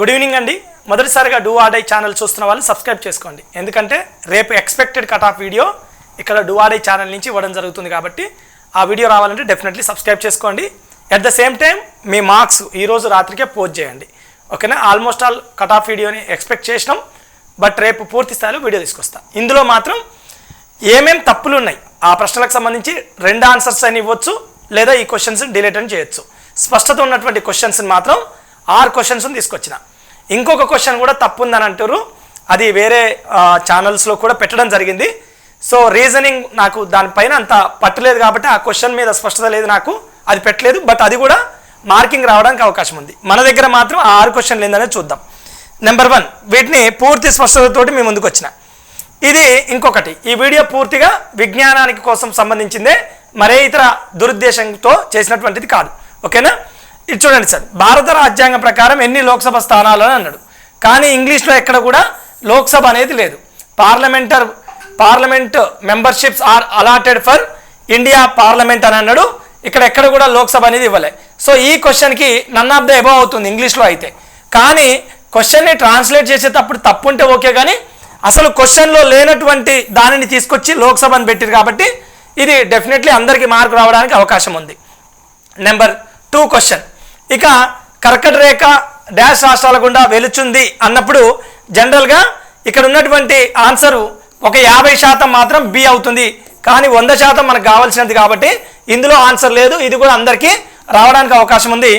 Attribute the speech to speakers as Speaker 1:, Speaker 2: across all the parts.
Speaker 1: Good evening అండి. మొదటిసారిగా do ఆడై ఛానల్ చూస్తున్న వాళ్ళు సబ్స్క్రైబ్ చేసుకోండి. ఎందుకంటే రేపు ఎక్స్పెక్టెడ్ కట్ ఆఫ్ వీడియో ఇక్కడ డూ ఆడై ఛానల్ నుంచి ఇవ్వడం జరుగుతుంది కాబట్టి ఆ వీడియో రావాలంటే డెఫినెట్లీ సబ్స్క్రైబ్ చేసుకోండి. అట్ ద సేమ్ టైం మీ మార్క్స్ ఈరోజు రాత్రికే పోస్ట్ చేయండి. ఓకేనా ఆల్మోస్ట్ ఆల్ కట్ ఆఫ్ వీడియోని ఎక్స్పెక్ట్ చేసినాం. బట్ రేపు పూర్తి స్థాయిలో వీడియో తీసుకొస్తా. ఇందులో మాత్రం ఏమేం తప్పులు ఉన్నాయి? ఆ ప్రశ్నలకు సంబంధించి రెండు ఆన్సర్స్ అని ఇవ్వచ్చు లేదా ఈ క్వశ్చన్స్ డిలేట్ అని చేయొచ్చు. స్పష్టత ఉన్నటువంటి క్వశ్చన్స్ని మాత్రం ఆరు క్వశ్చన్స్ తీసుకొచ్చిన. ఇంకొక క్వశ్చన్ కూడా తప్పు ఉందని అంటారు అది వేరే ఛానల్స్లో కూడా పెట్టడం జరిగింది. సో రీజనింగ్ నాకు దానిపైన అంత పట్టలేదు కాబట్టి ఆ క్వశ్చన్ మీద స్పష్టత లేదు నాకు. అది పెట్టలేదు బట్ అది కూడా మార్కింగ్ రావడానికి అవకాశం ఉంది. మన దగ్గర మాత్రం ఆ ఆరు క్వశ్చన్లు ఏందనేది చూద్దాం. నెంబర్ వన్ వీటిని పూర్తి స్పష్టతతోటి మీ ముందుకు వచ్చిన. ఇది ఇంకొకటి. ఈ వీడియో పూర్తిగా విజ్ఞానానికి కోసం సంబంధించిందే మరే ఇతర దురుద్దేశంతో చేసినటువంటిది కాదు. ఓకేనా? ఇది చూడండి సార్ భారత రాజ్యాంగం ప్రకారం ఎన్ని లోక్సభ స్థానాలు అని అన్నాడు. కానీ ఇంగ్లీష్లో ఎక్కడ కూడా లోక్సభ అనేది లేదు. Parliamentary parliament memberships are allotted for India parliament అని అన్నాడు. ఇక్కడ ఎక్కడ కూడా లోక్సభ అనేది ఇవ్వలే. సో ఈ క్వశ్చన్కి నన్ ఆఫ్ ద ఎబో అవుతుంది ఇంగ్లీష్లో అయితే. కానీ క్వశ్చన్ని ట్రాన్స్లేట్ చేసేటప్పుడు తప్పు ఉంటే ఓకే కానీ అసలు క్వశ్చన్లో లేనటువంటి దానిని తీసుకొచ్చి లోక్సభని పెట్టారు కాబట్టి ఇది డెఫినెట్లీ అందరికీ మార్కు రావడానికి అవకాశం ఉంది. నెంబర్ టూ క్వశ్చన్ ఇక కర్కట రేఖ డాష్ రాష్ట్రాల గుండా వెలుచుంది అన్నప్పుడు జనరల్గా ఇక్కడ ఉన్నటువంటి ఆన్సరు ఒక యాభై శాతం మాత్రం బి అవుతుంది. కానీ వంద శాతం మనకు కావాల్సినది కాబట్టి ఇందులో ఆన్సర్ లేదు. ఇది కూడా అందరికీ రావడానికి అవకాశం ఉంది.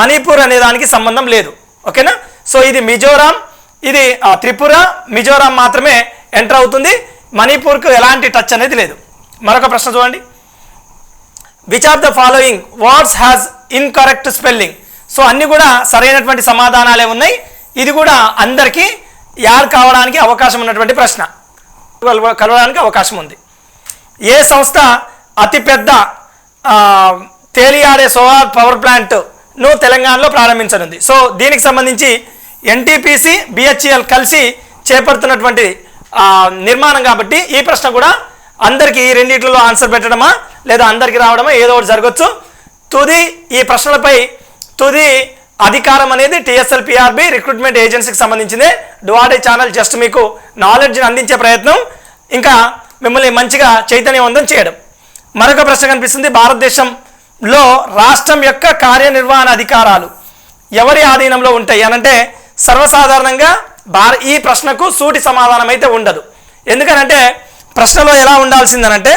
Speaker 1: మణిపూర్ అనే దానికి సంబంధం లేదు. ఓకేనా? సో ఇది మిజోరాం ఇది ఆ, త్రిపుర మిజోరాం మాత్రమే ఎంటర్ అవుతుంది. మణిపూర్కు ఎలాంటి టచ్ అనేది లేదు. మరొక ప్రశ్న చూడండి. Which are the following words has incorrect spelling so అన్నీ కూడా సరైనటువంటి సమాధానాలే ఉన్నాయి. ఇది కూడా అందరికీ యాడ్ కావడానికి అవకాశం ఉన్నటువంటి ప్రశ్న. కలవడానికి అవకాశం ఉంది. ఏ సంస్థ అతిపెద్ద తేలియాడే సోలార్ పవర్ ప్లాంట్ను తెలంగాణలో ప్రారంభించనుంది. సో దీనికి సంబంధించి ఎన్టీపీసీ బిహెచ్ఎల్ కలిసి చేపడుతున్నటువంటి నిర్మాణం కాబట్టి ఈ ప్రశ్న కూడా అందరికీ ఈ రెండింటిలో ఆన్సర్ పెట్టడమా లేదా అందరికీ రావడమా ఏదో ఒకటి జరగచ్చు. తుది ఈ ప్రశ్నలపై తుది అధికారం అనేది టీఎస్ఎల్పిఆర్బి రిక్రూట్మెంట్ ఏజెన్సీకి సంబంధించింది. డువాడే ఛానల్ జస్ట్ మీకు నాలెడ్జ్ని అందించే ప్రయత్నం. ఇంకా మిమ్మల్ని మంచిగా చైతన్యవంతం చేయడం. మరొక ప్రశ్న కనిపిస్తుంది. భారతదేశంలో రాష్ట్రం యొక్క కార్యనిర్వహణ అధికారాలు ఎవరి ఆధీనంలో ఉంటాయి అనంటే సర్వసాధారణంగా భార ఈ ప్రశ్నకు సూటి సమాధానం అయితే ఉండదు. ఎందుకనంటే ప్రశ్నలో ఎలా ఉండాల్సిందనంటే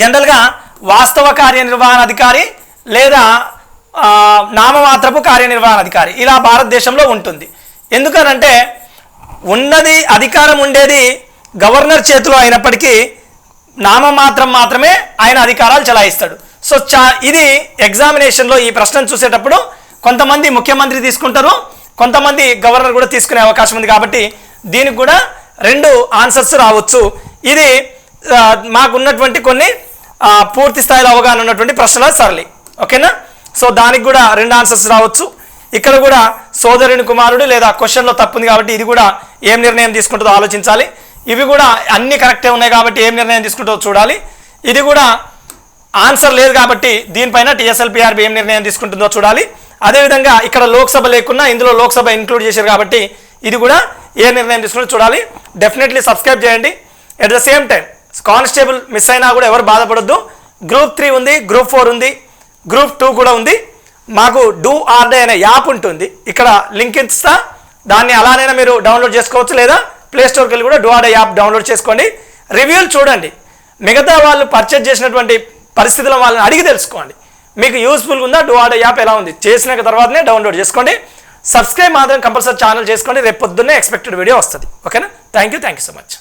Speaker 1: జనరల్గా వాస్తవ కార్యనిర్వహణ అధికారి లేదా నామమాత్రపు కార్యనిర్వహణ అధికారి. ఇలా భారతదేశంలో ఉంటుంది. ఎందుకనంటే ఉన్నది అధికారం ఉండేది గవర్నర్ చేతిలో అయినప్పటికీ నామమాత్రం మాత్రమే ఆయన అధికారాలు చలాయిస్తాడు. సో చా ఇది ఎగ్జామినేషన్లో ఈ ప్రశ్నను చూసేటప్పుడు కొంతమంది ముఖ్యమంత్రి తీసుకుంటారు కొంతమంది గవర్నర్ కూడా తీసుకునే అవకాశం ఉంది కాబట్టి దీనికి కూడా రెండు ఆన్సర్స్ రావచ్చు. ఇది మాకున్నటువంటి కొన్ని పూర్తి స్థాయిలో అవగాహన ఉన్నటువంటి ప్రశ్నల సరళి. ఓకేనా? సో దానికి కూడా రెండు ఆన్సర్స్ రావచ్చు. ఇక్కడ కూడా సోదరుని కుమారుడు లేదా క్వశ్చన్లో తప్పుంది కాబట్టి ఇది కూడా ఏం నిర్ణయం తీసుకుంటుందో ఆలోచించాలి. ఇవి కూడా అన్ని కరెక్టే ఉన్నాయి కాబట్టి ఏం నిర్ణయం తీసుకుంటుందో చూడాలి. ఇది కూడా ఆన్సర్ లేదు కాబట్టి దీనిపైన టీఎస్ఎల్పిఆర్బి ఏం నిర్ణయం తీసుకుంటుందో చూడాలి. అదేవిధంగా ఇక్కడ లోక్సభ లేకున్నా ఇందులో లోక్సభ ఇంక్లూడ్ చేశారు కాబట్టి ఇది కూడా ఏ నిర్ణయం తీసుకుంటూ చూడాలి. డెఫినెట్లీ సబ్స్క్రైబ్ చేయండి. At the same time constable miss అయినా కూడా ఎవరు బాధపడొద్దు. గ్రూప్ త్రీ ఉంది గ్రూప్ ఫోర్ ఉంది. గ్రూప్ టూ కూడా ఉంది. మాకు డూ ఆర్డే అనే యాప్ ఉంటుంది. ఇక్కడ లింక్ ఇస్తా. దాన్ని అలానైనా మీరు డౌన్లోడ్ చేసుకోవచ్చు లేదా ప్లే స్టోర్కి వెళ్ళి కూడా డూ ఆర్డే యాప్ డౌన్లోడ్ చేసుకోండి. రివ్యూలు చూడండి. మిగతా వాళ్ళు పర్చేజ్ చేసినటువంటి పరిస్థితుల వాళ్ళని అడిగి తెలుసుకోండి. మీకు యూస్ఫుల్గా ఉందా? డూ ఆర్డే యాప్ ఎలా ఉంది? చేసిన తర్వాతనే డౌన్లోడ్ చేసుకోండి. సబ్స్క్రైబ్ మాత్రం కంపల్సరీ ఛానల్ చేసుకోండి. రేపు పొద్దున్నే ఎక్స్పెక్టెడ్ వీడియో వస్తుంది. ఓకేనా? Thank you thank you so much